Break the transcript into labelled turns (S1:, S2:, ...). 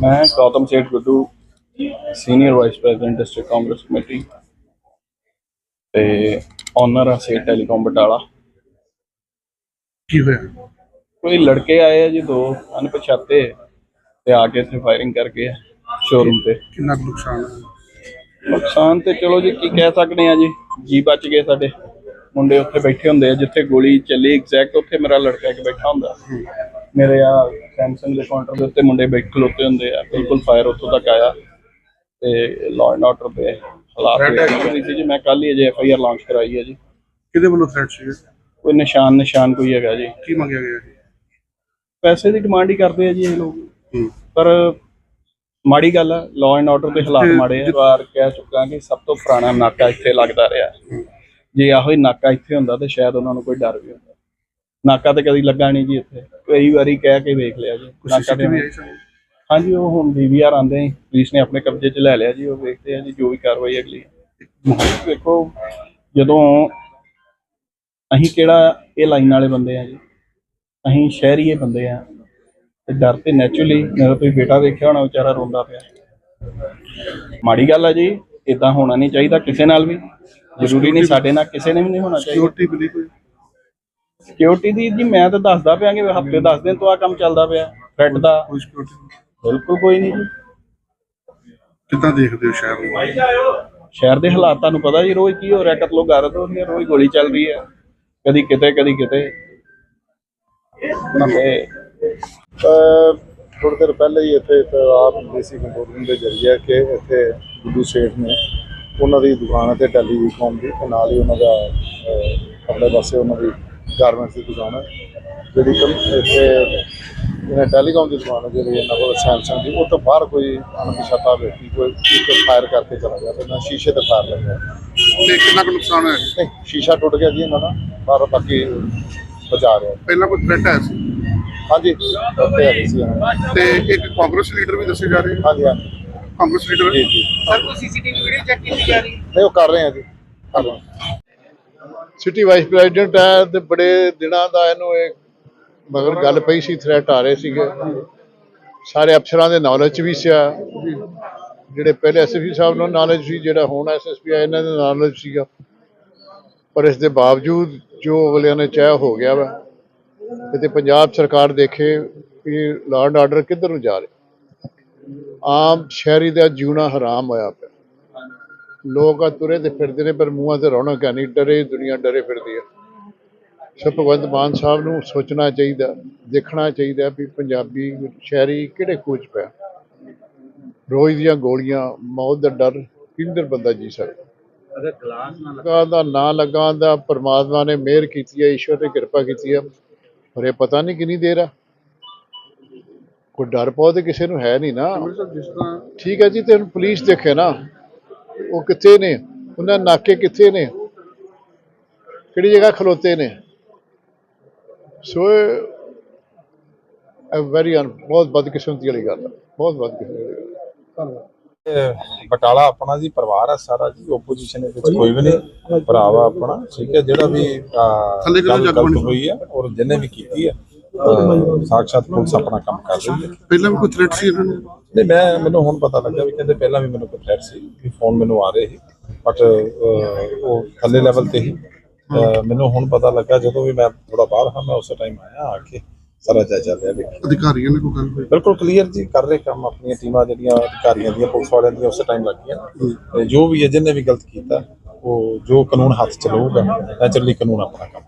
S1: ਮੈਂ Gautam Seth Guddu senior vice president district Congress committee ਤੇ owner ਆ Seth telecom Batala
S2: ਕੀ ਹੋਇਆ?
S1: ਕੋਈ ਲੜਕੇ ਆਏ ਆ ਜੀ ਦੋ ਅਣਪਛਾਤੇ ਤੇ ਆ ਕੇ ਇੱਥੇ ਫਾਇਰਿੰਗ ਕਰਕੇ ਸ਼ੋਰੂਮ ਤੇ।
S2: ਕਿੰਨਾ ਕੁ ਨੁਕਸਾਨ
S1: ਨੁਕਸਾਨ ਤੇ ਚਲੋ ਜੀ ਕੀ ਕਹਿ ਸਕਦੇ ਆ ਜੀ ਜੀ ਬਚ ਗਏ ਸਾਡੇ। ਮੁੰਡੇ ਉੱਥੇ ਬੈਠੇ ਹੁੰਦੇ ਆ ਜਿੱਥੇ ਗੋਲੀ ਚੱਲੀ ਐਗਜ਼ੈਕਟ ਉੱਥੇ ਮੇਰਾ ਲੜਕਾ ਇੱਕ ਬੈਠਾ ਹੁੰਦਾ। ਮੇਰੇ ਆ ਸੈਮਸੰਗ ਦੇ ਕਾਊਂਟਰ ਦੇ ਉੱਤੇ ਮੁੰਡੇ ਬੈਠ ਖਲੋਤੇ ਹੁੰਦੇ ਆ ਬਿਲਕੁਲ ਫਾਇਰ ਉੱਥੋਂ ਤੱਕ ਆਇਆ ਤੇ ਲਾਅ ਐਂਡ ਆਰਡਰ ਦੇ ਹਾਲਾਤ ਸੀ ਜੀ ਮੈਂ ਕੱਲ ਹੀ ਅਜੇ ਐਫ ਆਈ ਆਰ ਲਾਂਚ ਕਰਾਈ ਹੈ ਜੀ।
S2: ਕਿਹਦੇ ਵੱਲੋਂ ਥ੍ਰੈਟ ਸੀ
S1: ਕੋਈ ਨਿਸ਼ਾਨ ਨਿਸ਼ਾਨ ਕੋਈ ਹੈਗਾ ਜੀ।
S2: ਕੀ ਮੰਗਿਆ ਗਿਆ ਹੈ
S1: ਪੈਸੇ ਦੀ ਡਿਮਾਂਡ ਹੀ ਕਰਦੇ ਆ ਜੀ ਇਹ ਲੋਕ। ਪਰ ਮਾੜੀ ਗੱਲ ਆ ਲਾਅ ਐਂਡ ਆਰਡਰ ਦੇ ਹਾਲਾਤ ਮਾੜੇ ਆ ਵਾਰ ਕਹਿ ਚੁੱਕਾ ਕਿ ਸਭ ਤੋਂ ਪੁਰਾਣਾ ਨਾਕਾ ਇੱਥੇ ਲੱਗਦਾ ਰਿਹਾ। ਜੇ ਆਹੋ ਹੀ ਨਾਕਾ ਇੱਥੇ ਹੁੰਦਾ ਤੇ ਸ਼ਾਇਦ ਉਹਨਾਂ ਨੂੰ ਕੋਈ ਡਰ ਵੀ ਹੁੰਦਾ ਨਾਕਾ ਤੇ ਕਦੀ ਲੱਗਾ ਨਹੀਂ ਜੀ ਇੱਥੇ। ਕਈ ਵਾਰੀ ਕਹਿ ਕੇ ਵੇਖ ਲਿਆ ਜੀ ਨਾਕਾ ਤੇ ਹਾਂਜੀ ਉਹ ਹੁਣ ਡੀਵੀਆਰ ਆਂਦੇ ਆ ਪੁਲਿਸ ਨੇ ਆਪਣੇ ਕਬਜ਼ੇ 'ਚ ਲੈ ਲਿਆ ਜੀ ਉਹ ਵੇਖਦੇ ਆ ਜੀ ਜੋ ਵੀ ਕਾਰਵਾਈ ਅਗਲੀ ਦੇਖੋ ਜਦੋਂ ਅਸੀਂ ਕਿਹੜਾ ਇਹ ਲਾਈਨ ਵਾਲੇ ਬੰਦੇ ਆ ਜੀ ਅਸੀਂ ਸ਼ਹਿਰੀਏ ਬੰਦੇ ਆ ਤੇ ਡਰ ਤੇ ਨੈਚੁਰਲੀ ਮੇਰਾ ਤੁਸੀਂ ਬੇਟਾ ਵੇਖਿਆ ਹੋਣਾ ਵਿਚਾਰਾ ਰੋਂਦਾ ਪਿਆ। ਮਾੜੀ ਗੱਲ ਆ ਜੀ ਇਦਾਂ ਹੋਣਾ ਨਹੀਂ ਚਾਹੀਦਾ ਕਿਸੇ ਨਾਲ ਵੀ। ਜ਼ਰੂਰੀ ਨਹੀਂ ਸਾਡੇ ਨਾਲ ਕਿਸੇ ਨੇ ਵੀ ਨਹੀਂ ਹੋਣਾ ਚਾਹੀਦਾ।
S2: ਸਿਕਿਉਰਿਟੀ
S1: ਦੀ ਜੀ ਮੈਂ ਤਾਂ ਦੱਸਦਾ ਪਿਆ ਕਿ ਹਫ਼ਤੇ 10 ਦਿਨ ਤੋਂ ਆ ਕੰਮ ਚੱਲਦਾ ਪਿਆ ਥ੍ਰੈਡ ਦਾ।
S2: ਕੋਈ ਸਿਕਿਉਰਿਟੀ
S1: ਬਿਲਕੁਲ ਕੋਈ ਨਹੀਂ ਜੀ।
S2: ਕਿੱਦਾਂ ਦੇਖਦੇ ਹੋ ਸ਼ਹਿਰ ਨੂੰ?
S1: ਸ਼ਹਿਰ ਦੇ ਹਾਲਾਤ ਤੁਹਾਨੂੰ ਪਤਾ ਜੀ ਰੋਜ਼ ਕੀ ਹੋ ਰਿਹਾ ਕਤਲੋ ਗਾਰਤ ਹੋ ਰਹੀ ਹੈ ਰੋਜ਼ ਗੋਲੀ ਚੱਲ ਰਹੀ ਹੈ। ਕਦੀ ਕਿਤੇ ਕਦੀ ਕਿਤੇ।
S3: ਥੋੜੀ ਦੇਰ ਪਹਿਲੇ ਹੀ ਇੱਥੇ ਆਪ ਦੇਸੀ ਕੰਪਿਊਟਰ ਦੇ ਜ਼ਰੀਏ ਕਿ ਇੱਥੇ ਗੁੱਡੂ ਸੇਠ ਨੇ ਉਹਨਾਂ ਦੀ ਦੁਕਾਨ ਤੇ ਟੈਲੀਕਾਮ ਦੀ ਨਾਲ ਹੀ ਉਹਨਾਂ ਦਾ ਆਪਣੇ ਪਾਸੇ ਉਹਨਾਂ ਦੀ ਗਾਰਮੈਂਟਸ ਦੀ ਦੁਕਾਨ ਹੈ ਜਿਹੜੀ ਕਮ- ਇੱਥੇ ਇਹਨਾਂ ਟੈਲੀਕਾਮ ਦੀ ਦੁਕਾਨ ਹੈ ਜਿਹੜੀ ਇਹਨਾਂ ਕੋਲ ਸੈਮਸੰਗ ਦੀ ਉਹ ਤੋਂ ਬਾਹਰ ਕੋਈ ਅਣਪਛਾਤਾ ਵਿਅਕਤੀ ਕੋਈ ਇੱਕ ਫਾਇਰ ਕਰਕੇ ਚਲਾ ਗਿਆ ਤੇ ਨਾ ਸ਼ੀਸ਼ੇ ਤੇ ਫਾਇਰ ਲੱਗਿਆ।
S2: ਤੇ ਕਿੰਨਾ ਕੁ ਨੁਕਸਾਨ ਹੋਇਆ
S3: ਨਹੀਂ ਸ਼ੀਸ਼ਾ ਟੁੱਟ ਗਿਆ ਜੀ ਇਹਨਾਂ ਦਾ ਪਰ ਬਾਕੀ ਬਚਾ ਰਿਹਾ
S2: ਪਹਿਲਾਂ ਕੋਈ ਥ੍ਰੈਟ ਆਇਆ ਸੀ?
S3: ਹਾਂਜੀ ਉੱਥੇ ਹੈਗੀ ਸੀ ਦੀ।
S2: ਤੇ ਇੱਕ ਕਾਂਗਰਸ ਲੀਡਰ ਵੀ ਦੱਸੇ ਜਾ ਰਹੇ
S3: ਹਾਂਜੀ ਹਾਂਜੀ।
S2: ਕਾਂਗਰਸ ਲੀਡਰ
S3: ਜੀ ਜੀ।
S4: ਸਰ ਕੋਈ ਸੀਸੀਟੀਵੀ ਵੀਡੀਓ ਚੈੱਕ ਕੀਤੀ ਜਾ ਰਹੀ? ਹੈ
S3: ਨਹੀਂ ਉਹ ਕਰ ਰਹੇ ਆ ਜੀ ਕਰ ਰਹੇ ਹਾਂ ਸਿਟੀ ਵਾਈਸ ਪ੍ਰੈਜ਼ੀਡੈਂਟ ਹੈ ਤੇ ਬੜੇ ਦਿਨਾਂ ਦਾ ਇਹਨੂੰ ਇਹ ਮਗਰ ਗੱਲ ਪਈ ਸੀ ਥ੍ਰੈਟ ਆ ਰਹੇ ਸੀਗੇ। ਸਾਰੇ ਅਫਸਰਾਂ ਦੇ ਨੌਲੇਜ ਚ ਵੀ ਸੀ ਜਿਹੜੇ ਪਹਿਲੇ ਐਸਐਸਪੀ ਸਾਹਿਬ ਨੂੰ ਨੌਲੇਜ ਸੀ, ਜਿਹੜਾ ਹੁਣ ਐਸਐਸਪੀ ਆ, ਇਹਨਾਂ ਦੇ ਨੌਲੇਜ ਸੀਗਾ। ਪਰ ਇਸ ਦੇ ਬਾਵਜੂਦ ਜੋ ਅਗਲਿਆਂ ਨੇ ਚਾਹਿਆ ਹੋ ਗਿਆ ਵਾ ਕਿਤੇ ਪੰਜਾਬ ਸਰਕਾਰ ਦੇਖੇ ਕਿ ਲਾਅ ਐਂਡ ਆਰਡਰ ਕਿੱਧਰ ਨੂੰ ਜਾ ਰਿਹਾ। ਆਮ ਸ਼ਹਿਰੀ ਦਾ ਜਿਉਣਾ ਹਰਾਮ ਹੋਇਆ ਪਿਆ। ਲੋਕ ਆ ਤੁਰੇ ਤੇ ਫਿਰਦੇ ਨੇ ਪਰ ਮੂੰਹਾਂ ਤੇ ਰੌਣਕ ਹੈ ਨਹੀਂ ਡਰੇ ਦੁਨੀਆ ਡਰੇ ਫਿਰਦੀ ਹੈ। ਸੋ ਭਗਵੰਤ ਮਾਨ ਸਾਹਿਬ ਨੂੰ ਸੋਚਣਾ ਚਾਹੀਦਾ ਦੇਖਣਾ ਚਾਹੀਦਾ ਵੀ ਪੰਜਾਬੀ ਸ਼ਹਿਰੀ ਕਿਹੜੇ ਕੋਚ ਪਿਆ। ਰੋਜ਼ ਦੀਆਂ ਗੋਲੀਆਂ ਮੌਤ ਦਾ ਡਰ ਕਿੰਦਰ ਬੰਦਾ ਜੀ ਸਕਦਾ
S4: ਅਗਰ ਗਲਾਸ ਨਾ
S3: ਲੱਗਾ ਦਾ ਨਾਂ ਲੱਗਾ ਦਾ ਪਰਮਾਤਮਾ ਨੇ ਮਿਹਰ ਕੀਤੀ ਹੈ ਈਸ਼ਵਰ ਨੇ ਕਿਰਪਾ ਕੀਤੀ ਹੈ ਪਰ ਇਹ ਪਤਾ ਨਹੀਂ ਕਿੰਨੀ ਦੇਰ ਆ। ਕੋਈ ਡਰ ਪਾਉ ਤੇ ਕਿਸੇ ਨੂੰ ਹੈ ਨਹੀਂ ਨਾ। ਠੀਕ ਹੈ ਜੀ ਤੇ ਹੁਣ ਪੁਲਿਸ ਦੇਖੇ ਨਾ। ਉਹ ਕਿੱਥੇ ਨੇ? ਉਹਨਾਂ ਨਾਕੇ ਕਿੱਥੇ ਨੇ? ਕਿਹੜੀ ਜਗ੍ਹਾ ਖਲੋਤੇ ਨੇ? ਸੋ ਵੈਰੀ ਬਹੁਤ ਬਦਕਿਸਮਤੀ ਵਾਲੀ ਗੱਲ ਹੈ ਬਹੁਤ ਬਦਕਿਸਮਤੀ ਵਾਲੀ ਗੱਲ ਧੰਨਵਾਦ।
S5: ਬਟਾਲਾ ਆਪਣਾ ਜੀ ਪਰਿਵਾਰ ਹੈ ਸਾਰਾ ਜੀ ਓਪੋਜੀਸ਼ਨ ਦੇ ਵਿੱਚ ਕੋਈ ਵੀ ਨਹੀਂ ਭਰਾ ਵਾ ਆਪਣਾ ਠੀਕ ਹੈ ਜਿਹੜਾ ਵੀ ਗਲਤ
S2: ਬਣੀ?
S5: ਹੋਈ ਹੈ ਔਰ ਜਿਹਨੇ ਵੀ ਕੀਤੀ ਹੈ ਅਹ, ਸਾਕਸ਼ਾਤ ਪੁਲਿਸ ਆਪਣਾ ਕੰਮ ਕਰ ਰਹੀ ਹੈ।
S2: ਪਹਿਲਾਂ ਵੀ ਕੋਈ ਥ੍ਰੈਟ ਸੀ ਇਹਨਾਂ ਨੂੰ?
S5: ਨਹੀਂ ਮੈਂ ਮੈਨੂੰ ਹੁਣ ਪਤਾ ਲੱਗਾ ਵੀ ਕਹਿੰਦੇ ਪਹਿਲਾਂ ਵੀ ਮੈਨੂੰ ਥ੍ਰੈਟ ਸੀ ਵੀ ਫੋਨ ਮੈਨੂੰ ਆ ਰਹੇ ਸੀ ਬਟ ਉਹ ਥੱਲੇ ਲੈਵਲ ਤੇ ਹੀ ਮੈਨੂੰ ਹੁਣ ਪਤਾ ਲੱਗਾ ਜਦੋਂ ਵੀ ਮੈਂ ਥੋੜਾ ਬਾਹਰ ਹਾਂ ਮੈਂ ਉਸੇ ਟਾਈਮ ਆਇਆ ਆ ਕੇ ਸਾਰਾ ਜਾਇਜ਼ਾ ਲਿਆ ਦੇਖਿਆ।
S2: ਅਧਿਕਾਰੀਆਂ ਨੇ ਕੋਈ ਗੱਲ
S5: ਬਿਲਕੁਲ ਕਲੀਅਰ ਜੀ ਕਰ ਰਹੇ ਕੰਮ ਆਪਣੀਆਂ ਟੀਮਾਂ ਜਿਹੜੀਆਂ ਅਧਿਕਾਰੀਆਂ ਦੀਆਂ ਪੁਲਿਸ ਵਾਲਿਆਂ ਦੀਆਂ ਉਸੇ ਟਾਈਮ ਲੱਗੀਆਂ। ਜੋ ਵੀ ਹੈ ਜਿਹਨੇ ਵੀ ਗਲਤ ਕੀਤਾ ਉਹ ਜੋ ਕਾਨੂੰਨ ਹੱਥ ਚ ਲਊਗਾ ਨੈਚੁਰਲੀ ਕਾਨੂੰਨ ਆਪਣਾ ਕੰਮ